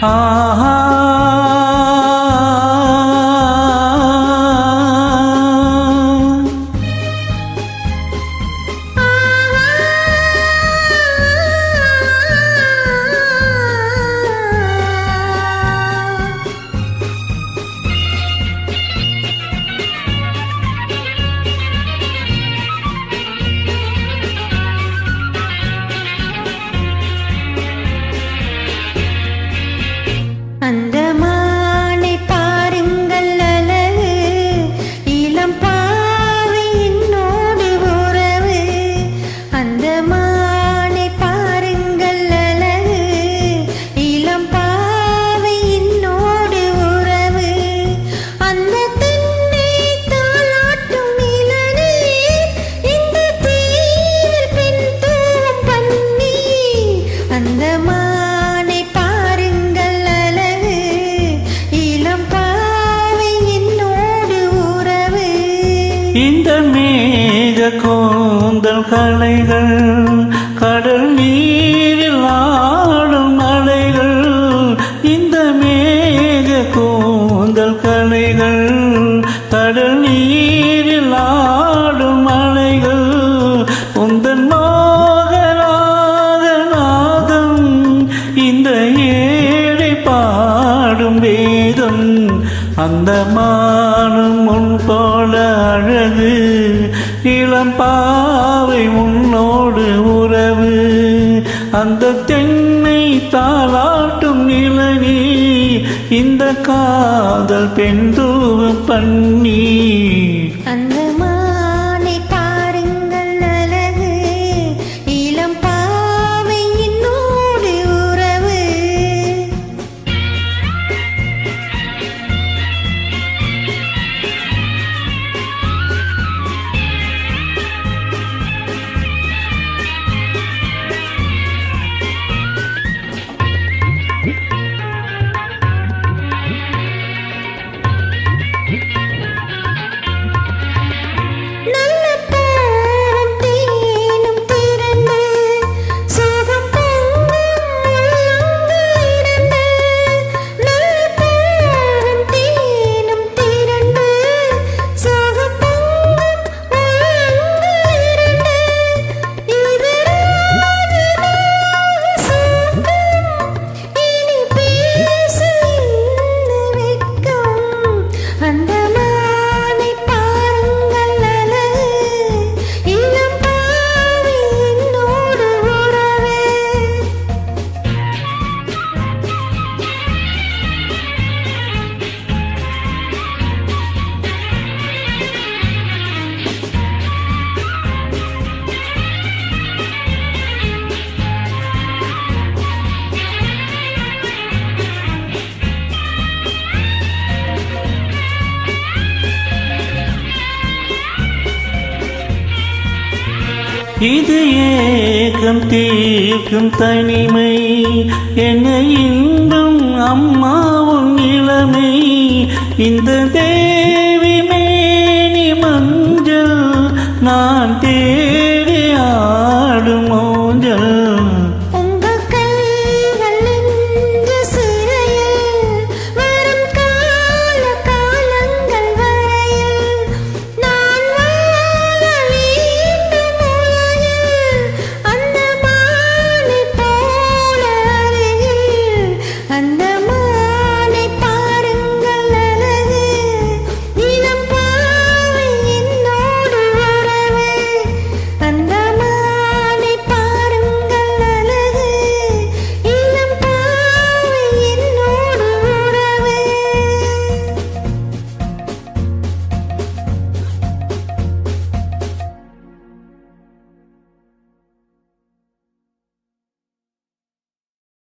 啊 மேக கூந்தல் கலைகள் கடல் நீரில் ஆடும் மலைகள் இந்த மேக கூந்தல் கலைகள் கடல் நீரில் ஆடும் மலைகள் உந்தன் மோகராக நாதம் இந்த ஏழை பாடும் வேதம் அந்த மா இளம் பாவை உன்னோடு உறவு. அந்த தென்னை தாளாட்டும் நிலனி இந்த காதல் பெண் தூவு பண்ணி. அந்த இது ஏகம் தீர்க்கும் தனிமை. என்ன இன்பம் அம்மா உன் இளமை இந்த தேவி மேனி மஞ்சள் நான் தேடியா